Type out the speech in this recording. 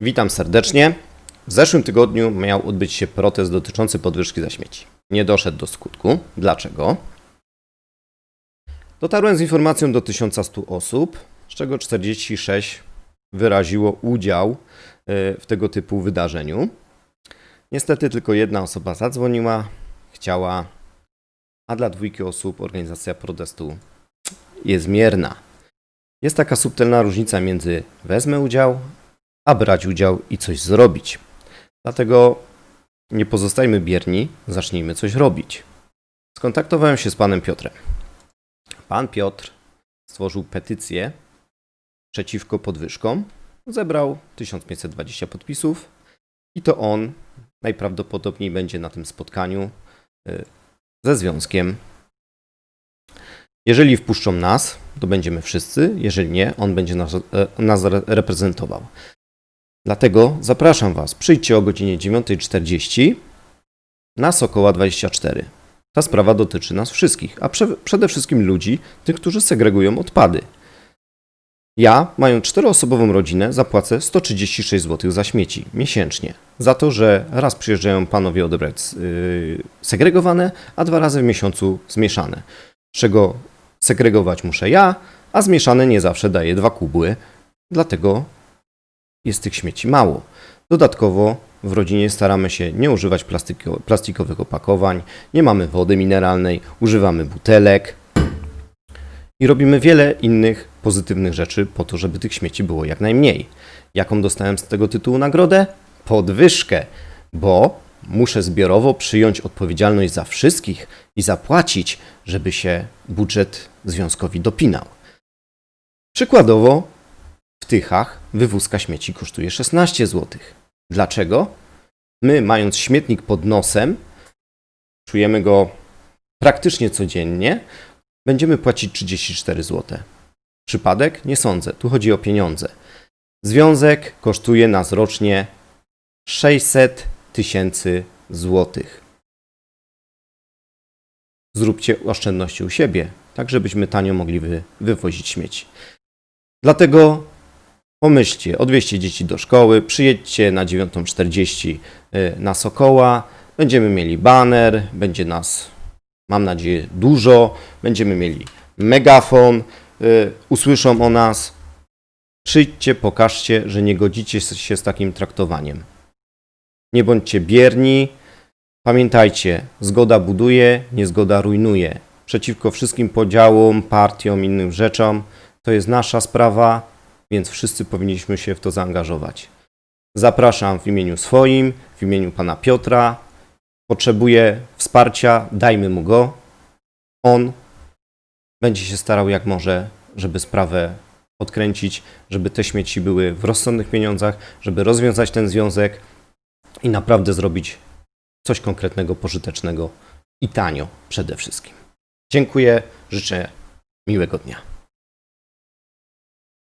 Witam serdecznie. W zeszłym tygodniu miał odbyć się protest dotyczący podwyżki za śmieci. Nie doszedł do skutku. Dlaczego? Dotarłem z informacją do 1100 osób, z czego 46 wyraziło udział e, w tego typu wydarzeniu. Niestety tylko jedna osoba zadzwoniła, chciała, a dla dwójki osób organizacja protestu jest mierna. Jest taka subtelna różnica między wezmę udział, a brać udział i coś zrobić. Dlatego nie pozostajmy bierni, zacznijmy coś robić. Skontaktowałem się z panem Piotrem. Pan Piotr stworzył petycję przeciwko podwyżkom, zebrał 1520 podpisów i to on najprawdopodobniej będzie na tym spotkaniu y, ze związkiem. Jeżeli wpuszczą nas, to będziemy wszyscy, jeżeli nie, on będzie nas, e, nas re- reprezentował. Dlatego zapraszam Was, przyjdźcie o godzinie 9.40 na Sokoła 24. Ta sprawa dotyczy nas wszystkich, a prze, przede wszystkim ludzi, tych, którzy segregują odpady. Ja, mając czteroosobową rodzinę, zapłacę 136 zł za śmieci miesięcznie. Za to, że raz przyjeżdżają panowie odebrać yy, segregowane, a dwa razy w miesiącu zmieszane. Czego segregować muszę ja, a zmieszane nie zawsze daje dwa kubły. Dlatego jest tych śmieci mało. Dodatkowo w rodzinie staramy się nie używać plastiko- plastikowych opakowań, nie mamy wody mineralnej, używamy butelek i robimy wiele innych pozytywnych rzeczy po to, żeby tych śmieci było jak najmniej. Jaką dostałem z tego tytułu nagrodę? Podwyżkę, bo muszę zbiorowo przyjąć odpowiedzialność za wszystkich i zapłacić, żeby się budżet związkowi dopinał. Przykładowo w Tychach wywózka śmieci kosztuje 16 zł. Dlaczego? My, mając śmietnik pod nosem, czujemy go praktycznie codziennie, będziemy płacić 34 zł. Przypadek? Nie sądzę. Tu chodzi o pieniądze. Związek kosztuje nas rocznie 600 tysięcy złotych. Zróbcie oszczędności u siebie, tak żebyśmy tanio mogli wy, wywozić śmieci. Dlatego pomyślcie, odwieźcie dzieci do szkoły, przyjedźcie na 9.40 y, na Sokoła, będziemy mieli baner, będzie nas, mam nadzieję, dużo, będziemy mieli megafon, y, usłyszą o nas. Przyjdźcie, pokażcie, że nie godzicie się z takim traktowaniem. Nie bądźcie bierni. Pamiętajcie, zgoda buduje, niezgoda rujnuje. Przeciwko wszystkim podziałom, partiom, innym rzeczom, to jest nasza sprawa, więc wszyscy powinniśmy się w to zaangażować. Zapraszam w imieniu swoim, w imieniu pana Piotra. Potrzebuje wsparcia, dajmy mu go. On będzie się starał jak może, żeby sprawę odkręcić, żeby te śmieci były w rozsądnych pieniądzach, żeby rozwiązać ten związek i naprawdę zrobić coś konkretnego, pożytecznego i tanio przede wszystkim. Dziękuję, życzę miłego dnia.